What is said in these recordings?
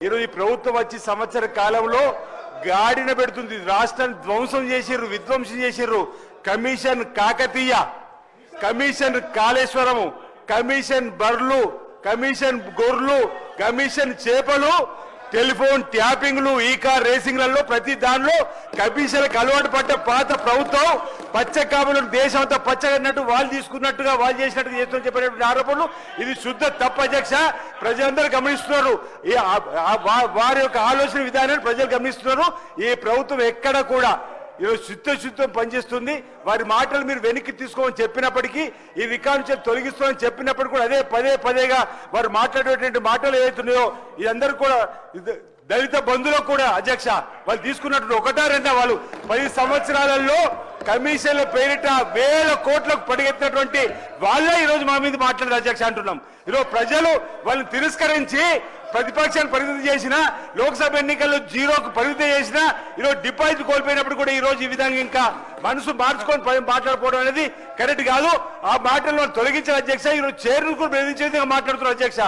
ఈరోజు ఈ ప్రభుత్వం వచ్చి సంవత్సర కాలంలో గాడిన పెడుతుంది. రాష్ట్రాన్ని ధ్వంసం చేసిర్రు విధ్వంసం చేసిర్రు. Commission Kakatiya commission Kaleshwaram commission బర్లు కమిషన్ గొర్రెలు కమిషన్ చేపలు టెలిఫోన్ ట్యాపింగ్లు ఈ కార్ రేసింగ్లలో ప్రతి దానిలో కమిషన్లకు అలవాటు పడ్డ పాత ప్రభుత్వం పచ్చ కాపులను దేశం అంతా పచ్చగన్నట్టు వాళ్ళు తీసుకున్నట్టుగా వాళ్ళు చేసినట్టుగా చేస్తున్న చెప్పేటువంటి ఆరోపణలు. ఇది శుద్ధ తప్పు అధ్యక్ష. ప్రజలందరూ గమనిస్తున్నారు. ఈ వారి యొక్క ఆలోచన విధానాన్ని ప్రజలు గమనిస్తున్నారు. ఈ ప్రభుత్వం ఎక్కడ కూడా ఈరోజు చిత్తశుద్ధం పనిచేస్తుంది. వారి మాటలు మీరు వెనక్కి తీసుకోమని చెప్పినప్పటికీ ఈ రికార్డు తొలగిస్తామని చెప్పినప్పటికీ కూడా అదే పదే పదేగా వారు మాట్లాడేటువంటి మాటలు ఏవైతున్నాయో ఇదందరూ కూడా దళిత బంధువులకు కూడా అధ్యక్ష వాళ్ళు తీసుకున్నట్టు ఒకటా రెండా వాళ్ళు పది సంవత్సరాలలో కమిషన్ల పేరిట వేల కోట్లకు పడిగెత్తినటువంటి వాళ్ళే ఈరోజు మా మీద మాట్లాడారు అధ్యక్ష అంటున్నాం. ఈరోజు ప్రజలు వాళ్ళని తిరస్కరించి ప్రతిపక్షాన్ని పరిమితి చేసిన లోక్సభ ఎన్నికల్లో జీరోకు పరిమితి చేసిన ఈరోజు డిపాజిట్ కోల్పోయినప్పుడు కూడా ఈ రోజు ఈ విధంగా ఇంకా మనసు మార్చుకొని మాట్లాడుకోవడం అనేది కరెక్ట్ కాదు. ఆ మాటలను తొలగించిన అధ్యక్ష ఈరోజు చైర్ను కూడా బెదిరించే విధంగా మాట్లాడుతున్నారు అధ్యక్ష.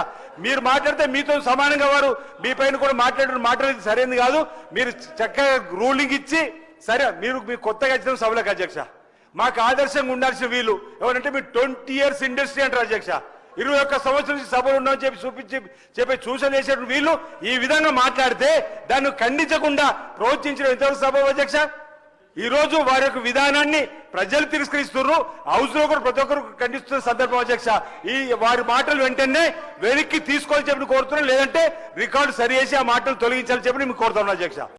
మీరు మాట్లాడితే మీతో సమానంగా వారు మీ పైన కూడా మాట్లాడిన మాట్లాడేది సరైనది కాదు. మీరు చక్కగా రూలింగ్ ఇచ్చి సరే మీరు మీ కొత్తగా ఇచ్చిన సభలకు అధ్యక్ష. మాకు ఆదర్శంగా ఉండాల్సిన వీళ్ళు ఎవరంటే మీరు ట్వంటీ ఇయర్స్ ఇండస్ట్రీ అంటారు అధ్యక్ష. ఇరవై ఒక్క సంవత్సరం నుంచి సభలు ఉన్నామని చెప్పి చూపించి చెప్పి సూచన చేసేటువంటి వీళ్ళు ఈ విధంగా మాట్లాడితే దాన్ని ఖండించకుండా ప్రోత్సహించిన ఎంతవరకు సభ అధ్యక్ష. ఈ రోజు వారి యొక్క విధానాన్ని ప్రజలు తిరస్కరిస్తున్నారు. హౌస్లో కూడా ప్రతి ఒక్కరు ఖండిస్తున్న సందర్భం అధ్యక్ష. ఈ వారి మాటలు వెంటనే వెనక్కి తీసుకోవాలని చెప్పి కోరుతున్నాం. లేదంటే రికార్డు సరి చేసి ఆ మాటలు తొలగించాలని చెప్పి మేము కోరుతున్నాం అధ్యక్ష.